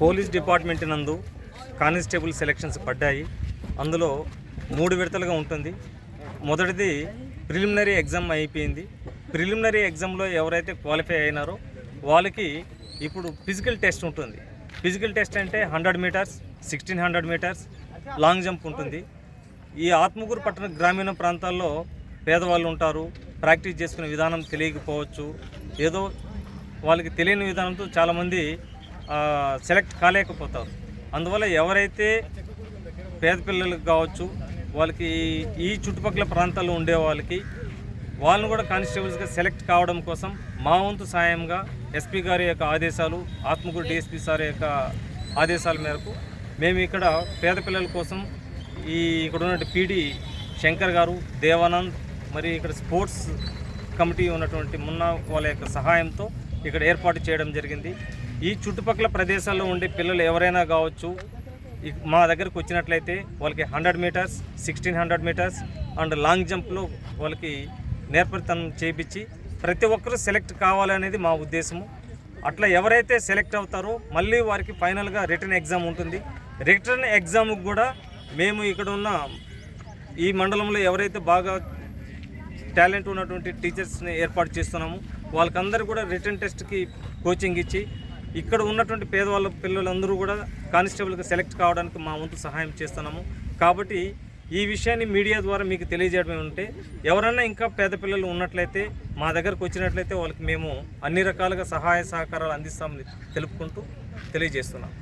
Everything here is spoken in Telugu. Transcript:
పోలీస్ డిపార్ట్మెంట్ నందు కానిస్టేబుల్ సెలక్షన్స్ పడ్డాయి. అందులో మూడు విడతలుగా ఉంటుంది. మొదటిది ప్రిలిమినరీ ఎగ్జామ్ అయిపోయింది. ప్రిలిమినరీ ఎగ్జామ్లో ఎవరైతే క్వాలిఫై అయినారో వాళ్ళకి ఇప్పుడు ఫిజికల్ టెస్ట్ ఉంటుంది. ఫిజికల్ టెస్ట్ అంటే hundred metres sixteen hundred metres long jump ఉంటుంది. ఈ ఆత్మకూరు పట్టణ గ్రామీణ ప్రాంతాల్లో పేదవాళ్ళు ఉంటారు. ప్రాక్టీస్ చేసుకునే విధానం తెలియకపోవచ్చు. ఏదో వాళ్ళకి తెలియని విధానంతో చాలామంది సెలెక్ట్ కాలేకపోతారు. అందువల్ల ఎవరైతే పేద పిల్లలకు కావచ్చు వాళ్ళకి ఈ చుట్టుపక్కల ప్రాంతాల్లో ఉండే వాళ్ళకి వాళ్ళని కూడా కానిస్టేబుల్స్గా సెలెక్ట్ కావడం కోసం మా వంతు సాయంగా ఎస్పీ గారి యొక్క ఆదేశాలు ఆత్మకూరు డిఎస్పీ సార్ యొక్క ఆదేశాల మేరకు మేము ఇక్కడ పేద పిల్లల కోసం ఈ ఇక్కడ ఉన్న పీడి శంకర్ గారు దేవానంద్ మరి ఇక్కడ స్పోర్ట్స్ కమిటీ ఉన్నటువంటి మున్న వాళ్ళ యొక్క సహాయంతో ఇక్కడ ఏర్పాటు చేయడం జరిగింది. ఈ చుట్టుపక్కల ప్రదేశాల్లో ఉండే పిల్లలు ఎవరైనా కావచ్చు మా దగ్గరకు వచ్చినట్లయితే వాళ్ళకి hundred metres sixteen hundred metres and long జంప్లో వాళ్ళకి నేర్పరితనం చేయించి ప్రతి ఒక్కరూ సెలెక్ట్ కావాలనేది మా ఉద్దేశము. అట్లా ఎవరైతే సెలెక్ట్ అవుతారో మళ్ళీ వారికి ఫైనల్గా రిటర్న్ ఎగ్జామ్ ఉంటుంది. రిటర్న్ ఎగ్జామ్కి కూడా మేము ఇక్కడ ఉన్న ఈ మండలంలో ఎవరైతే బాగా టాలెంట్ ఉన్నటువంటి టీచర్స్ని ఏర్పాటు చేస్తున్నాము వాళ్ళకందరూ కూడా రిటర్న్ టెస్ట్కి కోచింగ్ ఇచ్చి ఇక్కడ ఉన్నటువంటి పేదవాళ్ళ పిల్లలందరూ కూడా కానిస్టేబుల్గా సెలెక్ట్ కావడానికి మా వంతు సహాయం చేస్తున్నాము. కాబట్టి ఈ విషయాన్ని మీడియా ద్వారా మీకు తెలియజేయడం ఉంటే ఎవరైనా ఇంకా పేద పిల్లలు ఉన్నట్లయితే మా దగ్గరకు వచ్చినట్లయితే వాళ్ళకి మేము అన్ని రకాలుగా సహాయ సహకారాలు అందిస్తామని తెలుపుకుంటూ తెలియజేస్తున్నాం.